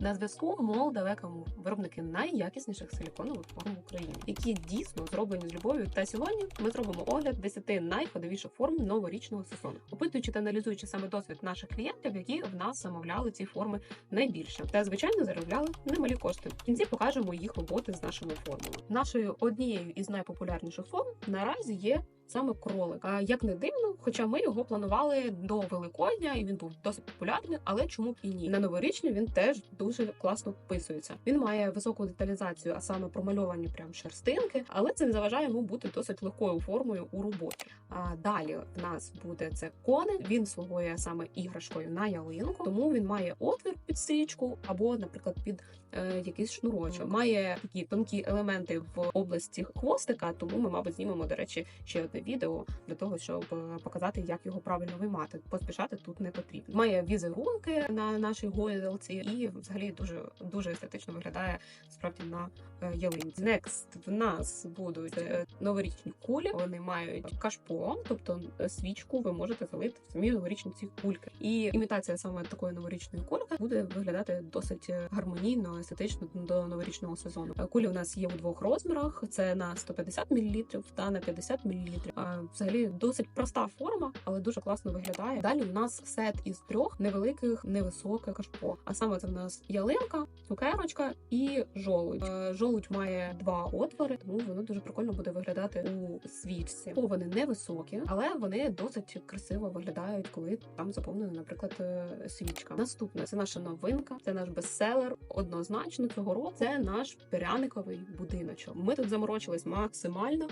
На зв'язку мол далекому виробники найякісніших силіконових форм в Україні, які дійсно зроблені з любов'ю. Та сьогодні ми зробимо огляд 10 найходовіших форм новорічного сезону, опитуючи та аналізуючи саме досвід наших клієнтів, які в нас замовляли ці форми найбільше, та звичайно заробляли немалі кошти. В кінці покажемо їх роботи з нашими формами. Нашою однією із найпопулярніших форм наразі є саме кролик. Як не дивно, хоча ми його планували до Великодня, і він був досить популярний, але чому б і ні? На новорічний він теж дуже класно вписується. Він має високу деталізацію, а саме промальовані прям шерстинки, але це не заважає йому бути досить легкою формою у роботі. А далі в нас буде це кони. Він слугує саме іграшкою на ялинку, тому він має отвір під стрічку або, наприклад, під е, якийсь шнурочок. Має такі тонкі елементи в області хвостика, тому ми, мабуть, знімемо, до речі, ще одне відео для того, щоб е, показати, як його правильно виймати. Поспішати тут не потрібно. Має візерунки на нашій гойдалці і взагалі дуже дуже естетично виглядає справді на е, ялинці. Next в нас будуть е, новорічні кулі. Вони мають кашпо, тобто свічку ви можете залити в самі новорічні ці кульки. І імітація саме такої новорічної кульки буде виглядати досить гармонійно, естетично до новорічного сезону. Кулі у нас є у двох розмірах: це на 150 мл та на 50 мл. А, Взагалі досить проста форма, але дуже класно виглядає. Далі у нас сет із трьох невеликих, невисоких кашпо. А саме це в нас ялинка, цукерочка і жолудь. Е, Жолудь має два отвори, тому воно дуже прикольно буде виглядати у свічці. О, Вони невисокі, але вони досить красиво виглядають, коли там заповнена, наприклад, е, свічка. Наступне це наша новинка, це наш бестселер. Однозначно цього року. Це наш пряниковий будиночок. Ми тут заморочились максимально,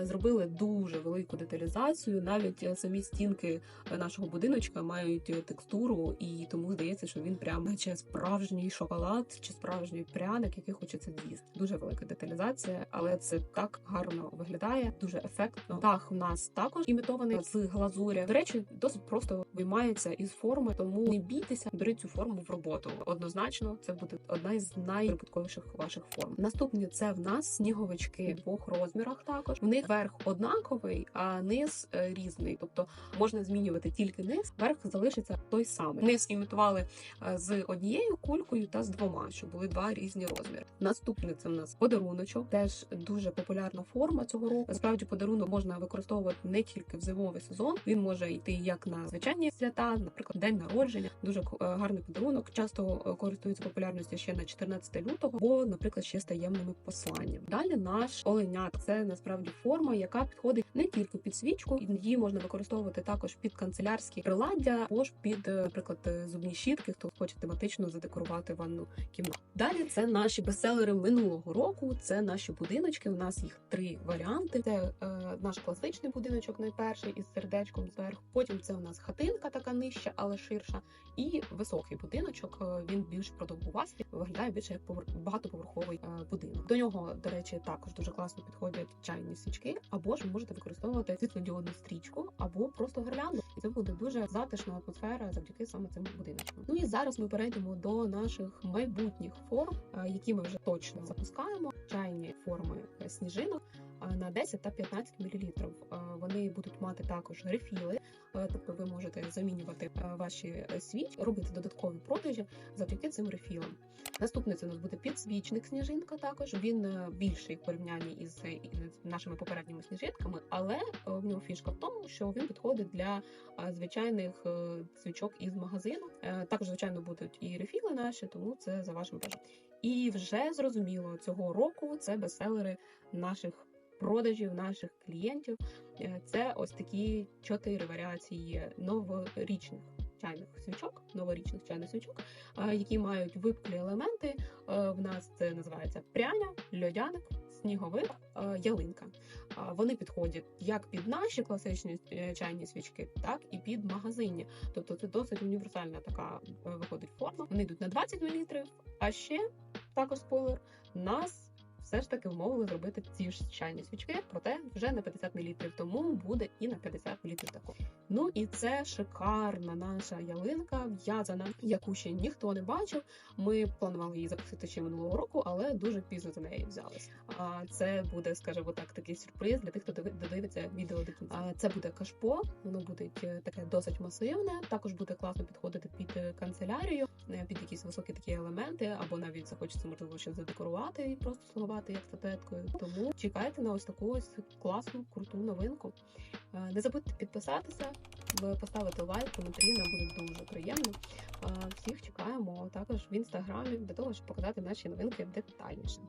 е, зробили дуже велику деталізацію. Навіть е, самі стінки е, нашого будиночка мають е, текстуру, і тому здається, що він прям наче справжній шоколад чи справжній пряник, який хочеться з'їсти. Дуже велика деталізація, але це так гарно виглядає, дуже ефектно. Дах у нас також імітований з глазурі. До речі, досить просто виймається із форми, тому не бійтеся, беріть цю форму в роботу. Однозначно, це буде одна із найприбутковіших ваших форм. Наступні це в нас сніговички в двох розмірах. Також в них верх однаковий, а низ е, різний. Тобто можна змінювати тільки низ, верх залишиться той самий. Низ імітували е, з однією кулькою та з двома, щоб були два різні розміри. Наступний це в нас подаруночок, теж дуже популярна форма цього року. Справді подарунок можна використовувати не тільки в зимовий сезон. Він може йти як на звичайні свята, наприклад, день народження. Дуже е, гарний подарунок. Часто користується популярністю ще на 14 лютого, бо, наприклад, ще з таємними посланнями. Далі наш оленят це насправді форма, яка підходить не тільки під свічку, її можна використовувати також під канцелярські приладдя, або ж під, е, наприклад, е, зубні щітки, хто хоче тематично задекорувати ванну кімнату. Далі це наші бестселери минулого року. Це наші будиночки. У нас їх три варіанти. Це е, наш класичний будиночок, найперший із сердечком зверху. Потім це у нас хатинка, така нижча, але ширша, і високий будиночок. е, Він більш продовгувастий, виглядає більше як повер- багатоповерховий будинок. До нього, до речі, також дуже класно підходять чайні свічки, або ж можете використовувати світлодіодну стрічку, або просто гірлянду. І це буде дуже затишна атмосфера завдяки саме цим будиночкам. Ну і зараз ми перейдемо до наших майбутніх форм, е, які ми вже точно запускаємо. Чайні форми е, сніжинок на 10 та 15 мл. Вони будуть мати також рефіли, тобто ви можете замінювати ваші е, свічі, робити додаткові продажі завдяки цим рефілам. Наступний це у нас буде підсвічник сніжинка. Також він е, більший в порівнянні із е, нашими попередніми сніжинками, але в нього фішка в тому, що він підходить для звичайних свічок із магазину. Також, звичайно, будуть і рефіли наші, тому це за вашим бажанням. І вже зрозуміло, цього року це бестселери наших продажів, наших клієнтів. Е, Це ось такі чотири варіації новорічних чайних свічок, новорічних чайних свічок, е, які мають випуклі елементи. Е, В нас це називається пряня, льодяник, сніговик, ялинка. Вони підходять як під наші класичні чайні свічки, так і під магазинні. Тобто це досить універсальна така виходить форма. Вони йдуть на 20 мл, а ще також спойлер, нас все ж таки вмовили зробити ці ж чайні свічки, проте вже на 50 мл, тому буде і на 50 мл також. Ну і це шикарна наша ялинка в'язана, яку ще ніхто не бачив. Ми планували її запустити ще минулого року, але дуже пізно за неї взялися. А це буде, скажімо так, такий сюрприз для тих, хто диви- додивиться відео до кінця. Це буде кашпо, воно буде е, таке досить масивне. Також буде класно підходити під е, канцелярію, е, під якісь високі такі елементи, або навіть захочеться можливо ще задекорувати і просто слугувати як статуеткою. Тому чекайте на ось таку ось класну круту новинку. Е, Не забудьте підписатися, поставити лайк, коментарі, нам буде дуже приємно. Е, Всіх чекаємо також в інстаграмі для того, щоб показати наші новинки детальніше.